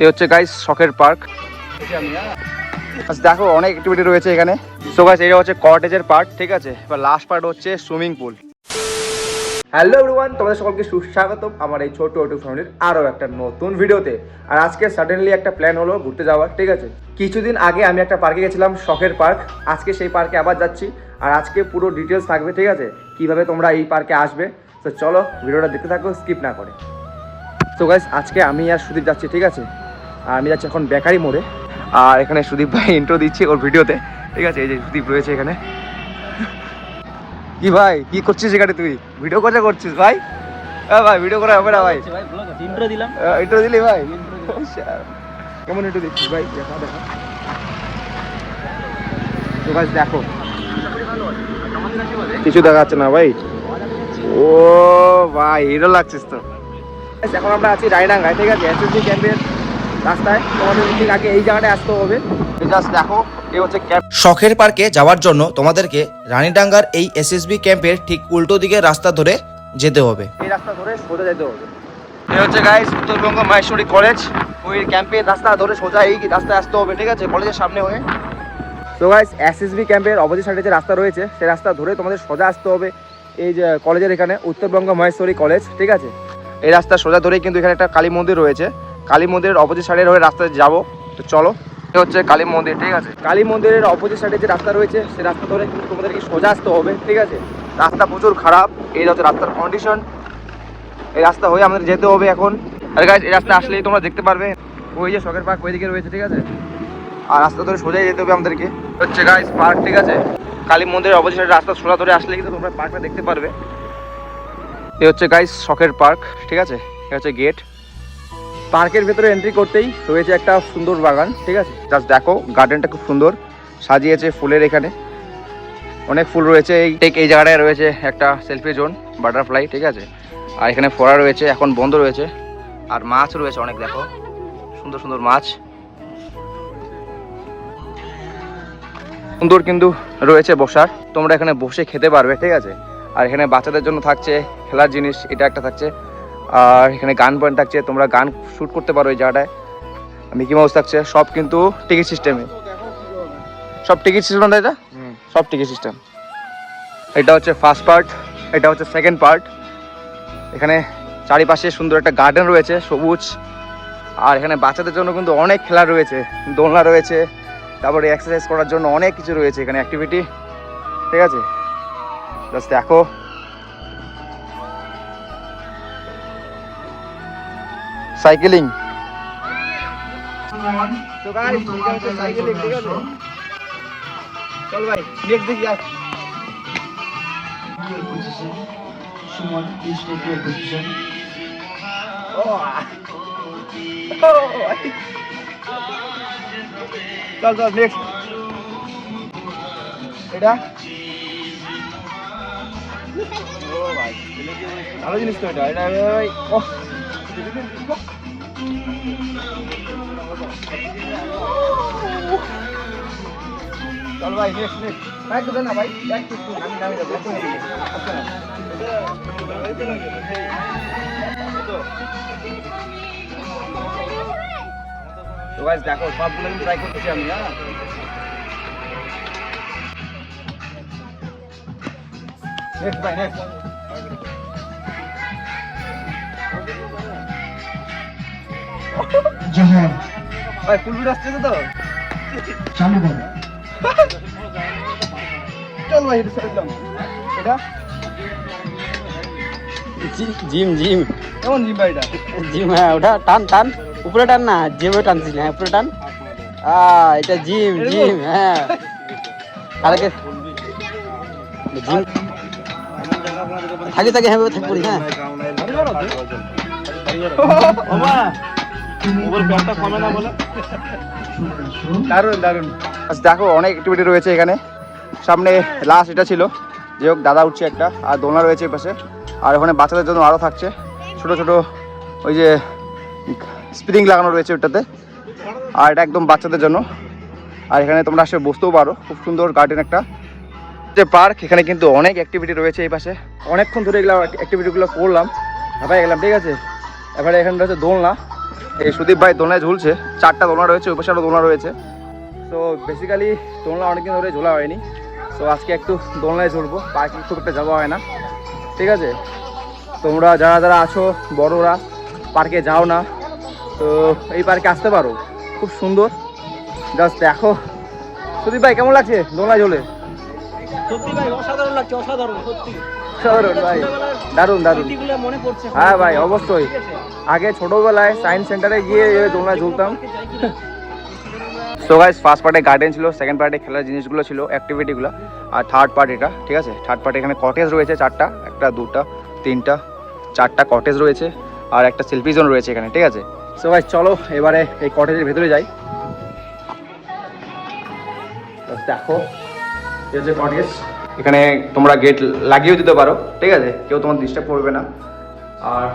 এই হচ্ছে গাইস শখের পার্ক দেখো, অনেক অ্যাক্টিভিটি রয়েছে এখানে। সো গাইস এটা হচ্ছে কটেজের পার্ট ঠিক আছে? এবার লাস্ট পার্ট হচ্ছে সুইমিং পুল হ্যালো এভরিওয়ান তোমাদের সকলকে সুস্বাগতম আমার এই ছোট ইউটিউব ফ্যামিলির আরও একটা নতুন ভিডিওতে আর আজকে সাডেনলি একটা প্ল্যান হলো ঘুরতে যাওয়ার, ঠিক আছে? কিছুদিন আগে আমি একটা পার্কে গেছিলাম, শখের পার্ক আজকে সেই পার্কে আবার যাচ্ছি। আর আজকে পুরো ডিটেলস থাকবে, ঠিক আছে? কীভাবে তোমরা এই পার্কে আসবে? তো চলো ভিডিওটা দেখতে থাকো স্কিপ না করে। তো গাইস আজকে আমি আর সুদীপ যাচ্ছি, ঠিক আছে? আর আমি যাচ্ছি এখন বেকারি মোড়ে। আর এখানে সুদীপ ভাই ইন্ট্রো দিচ্ছে ওর ভিডিওতে। ঠিক আছে এই যে সুদীপ রয়েছে এখানে। কি ভাই কি করছিস এখানে তুই? ভিডিও কথা করছিস ভাই? হ্যাঁ ভাই ভিডিও করা হবে না ভাই। ইন্ট্রো দিলাম। ইন্ট্রো দিলি ভাই? কেমন ইন্ট্রো দিচ্ছিস ভাই? দেখা দেখা। তো গাছ দেখো। কিছু দেখা যাচ্ছে না ভাই। ও ভাই হিরো লাগছিস তো। এখন আমরা আছি রায়ডাঙ্গায় ঠিক আছে? এসএসবি ক্যাম্পের রাস্তায়। তোমাদের ঠিক আগে এই জায়গাটায় আসতে হবে। জাস্ট দেখো এই হচ্ছে ক্যাম্প। শখের পার্কে যাওয়ার জন্য তোমাদেরকে রানীডাঙ্গার এই এসএসবি ক্যাম্পের ঠিক উল্টো দিকে রাস্তা ধরে যেতে হবে। এই রাস্তা ধরে সোজা যেতে হবে। এই হচ্ছে গাইস উত্তরবঙ্গ মাহেশ্বরী কলেজ ওই ক্যাম্পের রাস্তা ধরে সোজা এই রাস্তায় আসতে হবে ঠিক আছে? কলেজের সামনে হয়ে। তো গাইস এসএসবি ক্যাম্পের অপোজিট সাইডে যে রাস্তা রয়েছে সেই রাস্তা ধরে তোমাদের সোজা আসতে হবে এই যে কলেজের এখানে উত্তরবঙ্গ মহেশ্বরী কলেজ ঠিক আছে? এই রাস্তা সোজা ধরেই কিন্তু এখানে একটা কালী মন্দির রয়েছে। কালী মন্দিরের অপোজিট সাইডের হয়ে রাস্তায় যাব। তো চলো হচ্ছে কালী মন্দির, ঠিক আছে? কালী মন্দিরের অপোজিট সাইডে যে রাস্তা রয়েছে সেই রাস্তা ধরে কিন্তু তোমাদেরকে সোজা আসতে হবে, ঠিক আছে? রাস্তা প্রচুর খারাপ, এই হচ্ছে রাস্তার কন্ডিশন এই রাস্তা হয়ে আমাদের যেতে হবে এখন। আর গাইজ এই রাস্তা আসলেই তোমরা দেখতে পারবে। ওই যে শখের পার্ক ওইদিকে রয়েছে, ঠিক আছে? আর রাস্তা ধরে সোজাই যেতে হবে আমাদেরকে। হচ্ছে গাইজ পার্ক ঠিক আছে? কালী মন্দিরের অপোজিট সাইডে রাস্তা সোজা ধরে আসলে কিন্তু তোমরা পার্কটা দেখতে পারবে। এই হচ্ছে গাইস শখের পার্ক ঠিক আছে? এটা হচ্ছে গেট পার্কের ভেতরে এন্ট্রি করতেই রয়েছে একটা সুন্দর বাগান, ঠিক আছে? জাস্ট দেখো গার্ডেনটা খুব সুন্দর, সাজিয়েছে ফুলের এখানে। অনেক ফুল রয়েছে, এই ঠিক এই জায়গাটায় রয়েছে একটা সেলফি জোন বাটারফ্লাই ঠিক আছে? আর এখানে ফোড়া রয়েছে, এখন বন্ধ রয়েছে। আর মাছ রয়েছে অনেক, দেখো। সুন্দর সুন্দর মাছ। সুন্দর কিন্তু রয়েছে বসার। তোমরা এখানে বসে খেতে পারবে, ঠিক আছে? আর এখানে বাচ্চাদের জন্য থাকছে, খেলার জিনিস, এটা একটা থাকছে। আর এখানে গান পয়েন্ট থাকছে তোমরা গান শ্যুট করতে পারো এই জায়গাটায়। মিকি মাউস থাকছে সব কিন্তু টিকিট সিস্টেমে সব টিকিট সিস্টেম না এটা? সব টিকিট সিস্টেম এটা হচ্ছে ফার্স্ট পার্ট এটা হচ্ছে সেকেন্ড পার্ট এখানে চারিপাশে সুন্দর একটা গার্ডেন রয়েছে সবুজ। আর এখানে বাচ্চাদের জন্য কিন্তু অনেক খেলা রয়েছে দোলনা রয়েছে। তারপরে এক্সারসাইজ করার জন্য অনেক কিছু রয়েছে এখানে অ্যাক্টিভিটি ঠিক আছে? জাস্ট দেখো। সাইকেলিং। চল ভাই নেক্সট দেখি আর চল চল নেক্সট এটা? ভালো জিনিস তো এটা এটা ভাই চল ভাই নেক্সট নেক্সট ভাই তো না ভাই। ব্যাক টু আমি নামি যাব আচ্ছা তো গাইস দেখো, সবগুলো কিন্তু ট্রাই করতেছি আমি হ্যাঁ? নেক্সট ভাই নেক্সট জোহর ভাই ফুল আসছে তো চালু করো। চল ভাই এটা চললাম এটা? Gym gym. কেমন জিম ভাই এটা? জিম হ্যাঁ ওটা টান টান। উপরে টান না যেভাবে টানছিস হ্যাঁ উপরে টান। আহ এটা জিম জিম হ্যাঁ। কালকে জিম। থাকি থাকি হ্যাঁ থাকি দেখো, অনেক অ্যাক্টিভিটি রয়েছে এখানে। সামনে লাস্ট এটা ছিল। যে হোক, দাদা উঠছে একটা, আর দোলনা রয়েছে পাশে। আর ওখানে বাচ্চাদের জন্য আরও থাকছে। ছোট ছোট ওই যে স্প্রিং লাগানো রয়েছে ওটাতে। আর এটা একদম বাচ্চাদের জন্য। আর এখানে তোমরা আসে বসতেও পারো। খুব সুন্দর গার্ডেন একটা। যে পার্ক এখানে কিন্তু অনেক অ্যাক্টিভিটি রয়েছে এই পাশে। অনেকক্ষণ ধরে এগুলো অ্যাক্টিভিটিগুলো করলাম। হাঁপাই গেলাম ঠিক আছে? এবারে এখানটা হচ্ছে দোলনা। এই সুদীপ ভাই দোলনায় ঝুলছে। চারটা দোলনা রয়েছে, ওই পাশে আরও দোলনা রয়েছে। তো বেসিক্যালি দোলনা অনেকদিন ধরে ঝোলা হয়নি। তো আজকে একটু দোলনায় ঝুলবো, পার্কে খুব একটা যাওয়া হয় না। ঠিক আছে? তোমরা যারা যারা আছো, বড়রা, পার্কে যাও না। তো, এই পার্কে আসতে পারো। খুব সুন্দর। জাস্ট দেখো। সুদীপ ভাই, কেমন লাগছে দোলনায় ঝোলে? সত্যি ভাই, অসাধারণ লাগছে, অসাধারণ, সত্যি। দারুণ ভাই। দারুণ দারুণ। হ্যাঁ ভাই অবশ্যই। আগে ছোটোবেলায় সায়েন্স সেন্টারে গিয়ে দোলনায় ঝুলতাম। সো গাইস ফার্স্ট পার্টে গার্ডেন ছিল সেকেন্ড পার্টে খেলার জিনিসগুলো ছিল অ্যাক্টিভিটিগুলো আর থার্ড পার্ট এটা ঠিক আছে? থার্ড পার্টে এখানে কটেজ রয়েছে চারটা একটা দুটা তিনটা চারটা কটেজ রয়েছে আর একটা সেলফি জোন রয়েছে এখানে ঠিক আছে? সো গাইস চলো এবারে এই কটেজের ভেতরে যাই। দেখো এই হচ্ছে কটেজ এখানে তোমরা গেট লাগিয়েও দিতে পারো, ঠিক আছে? কেউ তোমার ডিস্টার্ব করবে না। আর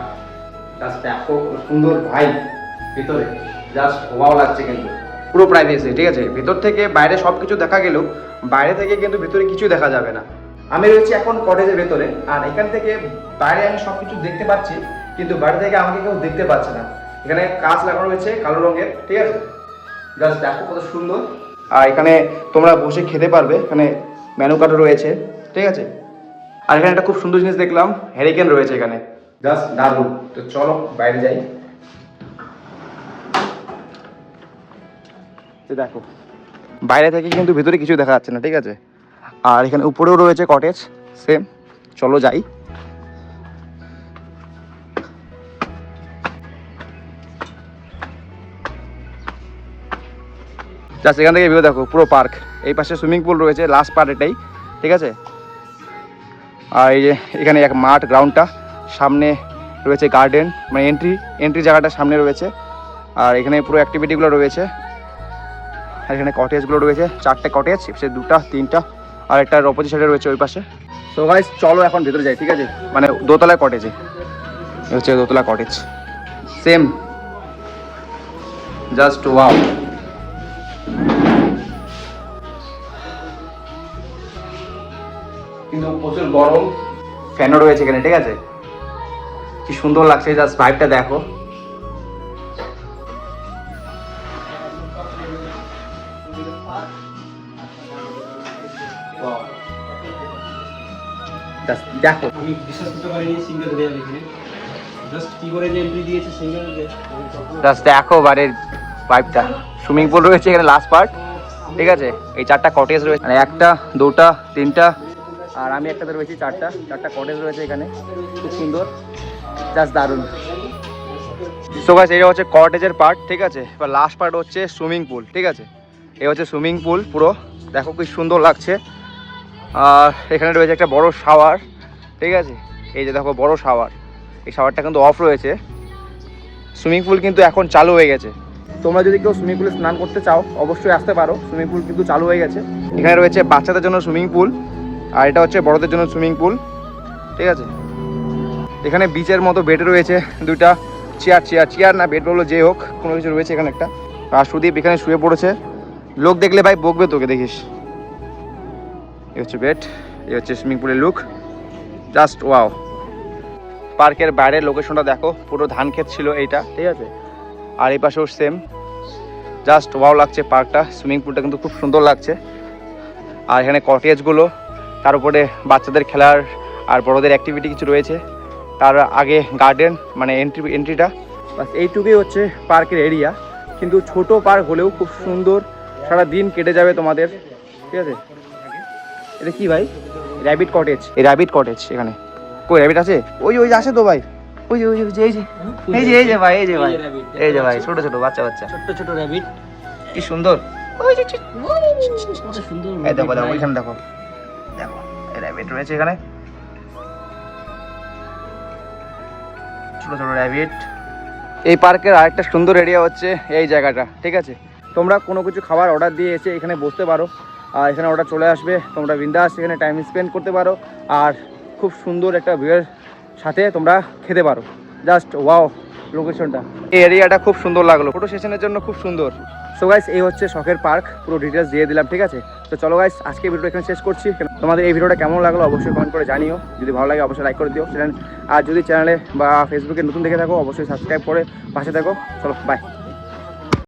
জাস্ট দেখো সুন্দর ভাই ভিতরে। জাস্ট ওয়াও লাগছে কিন্তু। পুরো প্রাইভেসি ঠিক আছে? ভিতর থেকে বাইরে সব কিছু দেখা গেলেও বাইরে থেকে কিন্তু ভিতরে কিছু দেখা যাবে না। আমি রয়েছি এখন কটেজের ভেতরে। আর এখান থেকে বাইরে আমি সব কিছু দেখতে পাচ্ছি, কিন্তু বাইরে থেকে আমাকে কেউ দেখতে পাচ্ছে না। এখানে কাঁচ লাগানো রয়েছে কালো রঙের, ঠিক আছে? জাস্ট দেখো কত সুন্দর। আর এখানে তোমরা বসে খেতে পারবে। এখানে মেনু কার্ডও রয়েছে, ঠিক আছে? আর এখানে একটা খুব সুন্দর জিনিস দেখলাম হ্যারিকেন রয়েছে এখানে। জাস্ট দারুণ। তো চলো, বাইরে যাই। দেখো, বাইরে থেকে কিন্তু ভিতরে কিছু দেখা যাচ্ছে না, ঠিক আছে? আর এখানে উপরেও রয়েছে কটেজ সেম চলো যাই। জাস্ট এখান থেকে ভিউ দেখো, পুরো পার্ক এই পাশে সুইমিং পুল রয়েছে লাস্ট পার্ট এটাই, ঠিক আছে? আর এই যে এখানে এক মাঠ গ্রাউন্ডটা সামনে রয়েছে গার্ডেন মানে এন্ট্রি এন্ট্রি জায়গাটা সামনে রয়েছে। আর এখানে পুরো অ্যাক্টিভিটিগুলো রয়েছে। আর এখানে কটেজগুলো রয়েছে, চারটে কটেজ সে দুটা, তিনটা, আর একটা অপোজিট সাইডে রয়েছে ওই পাশে। তো গাইস চলো এখন ভেতরে যাই, ঠিক আছে? মানে দোতলায় কটেজে হচ্ছে দোতলা কটেজ সেম জাস্ট ওয়াও কিন্তু প্রচুর গরম। ফ্যানও রয়েছে এখানে ঠিক আছে? কি সুন্দর লাগছে জাস্ট ভাইবটা দেখো। দেখো। আমি বিশ্বাস করতে পারিনি সিঙ্গেল রেল এখানে। জাস্ট কি করে যে এন্ট্রি দিয়েছে সিঙ্গেল জাস্ট দেখো বাড়ির পাইপটা সুইমিং পুল রয়েছে এখানে লাস্ট পার্ট ঠিক আছে? এই চারটা কটেজ রয়েছে। মানে একটা দুটা তিনটা আর আমি একটাতে রয়েছি চারটা। চারটা কটেজ রয়েছে এখানে। খুব সুন্দর। জাস্ট দারুণ। সো গাইস এটা হচ্ছে কটেজের পার্ট ঠিক আছে? এবার লাস্ট পার্ট হচ্ছে সুইমিং পুল ঠিক আছে? এই হচ্ছে সুইমিং পুল পুরো। দেখো কি সুন্দর লাগছে। আর এখানে রয়েছে একটা বড় শাওয়ার ঠিক আছে? এই যে দেখো বড় শাওয়ার এই শাওয়ারটা কিন্তু অফ রয়েছে। সুইমিং পুল কিন্তু এখন চালু হয়ে গেছে। তোমরা যদি কেউ সুইমিং পুলে স্নান করতে চাও অবশ্যই আসতে পারো। সুইমিং পুল কিন্তু চালু হয়ে গেছে। এখানে রয়েছে বাচ্চাদের জন্য সুইমিং পুল আর এটা হচ্ছে বড়দের জন্য সুইমিং পুল। ঠিক আছে? এখানে বিচের মতো বেড রয়েছে দুইটা। চেয়ার চেয়ার চেয়ার না বেড বলল যে হোক, কোনো কিছু রয়েছে এখানে একটা। আর সুদীপ এখানে শুয়ে পড়েছে। লোক দেখলে ভাই বকবে তোকে, দেখিস। এই হচ্ছে বেড এ হচ্ছে সুইমিং পুলের লুক জাস্ট ওয়াও পার্কের বাইরের লোকেশনটা দেখো, পুরো ধান ক্ষেত ছিল এইটা, ঠিক আছে? আর এই পাশেও সেম জাস্ট ওয়াও লাগছে পার্কটা সুইমিং পুলটা কিন্তু খুব সুন্দর লাগছে। আর এখানে কটেজগুলো তার উপরে বাচ্চাদের খেলার আর বড়দের অ্যাক্টিভিটি কিছু রয়েছে তার আগে গার্ডেন মানে এন্ট্রি এন্ট্রিটা বাস এইটুকুই হচ্ছে পার্কের এরিয়া কিন্তু ছোট পার্ক হলেও খুব সুন্দর সারা দিন কেটে যাবে তোমাদের ঠিক আছে এটা কি ভাই র্যাবিট কটেজ এই র্যাবিট কটেজ এখানে কই র্যাবিট আছে ওই ওই আছে তো ভাই ওই ওই যে ওই এই যে এই যে এই যে ভাই এই যে ভাই এই যে ভাই ছোট ছোট বাচ্চা বাচ্চা ছোট ছোট র্যাবিট কি সুন্দর ওই যে সুন্দর এই দেখো দেখো ওইখানে দেখো র্যাবিট রয়েছে এখানে। ছোট ছোট র্যাবিট এই পার্কের আরেকটা সুন্দর এরিয়া হচ্ছে এই জায়গাটা, ঠিক আছে? তোমরা কোনো কিছু খাবার অর্ডার দিয়ে এসে এখানে বসতে পারো। আর এখানে অর্ডার চলে আসবে। তোমরা বিন্দাস এখানে টাইম স্পেন্ড করতে পারো। আর খুব সুন্দর একটা ভিউয়ের সাথে তোমরা খেতে পারো। জাস্ট ওয়াও লোকেশনটা এই এরিয়াটা খুব সুন্দর লাগল। ফটো সেশনের জন্য খুব সুন্দর। সো গাইস এই হচ্ছে শখের পার্ক পুরো ডিটেলস দিয়ে দিলাম, ঠিক আছে? তো চলো গাইস আজকে ভিডিও এখানে শেষ করছি। তোমাদের এই ভিডিওটা কেমন লাগল অবশ্যই কমেন্ট করে জানিও। যদি ভালো লাগে অবশ্যই লাইক করে দিও। চ্যানেল আর যদি চ্যানেলে বা ফেসবুকে নতুন দেখে থাকো, অবশ্যই সাবস্ক্রাইব করে পাশে থাকো। চলো বাই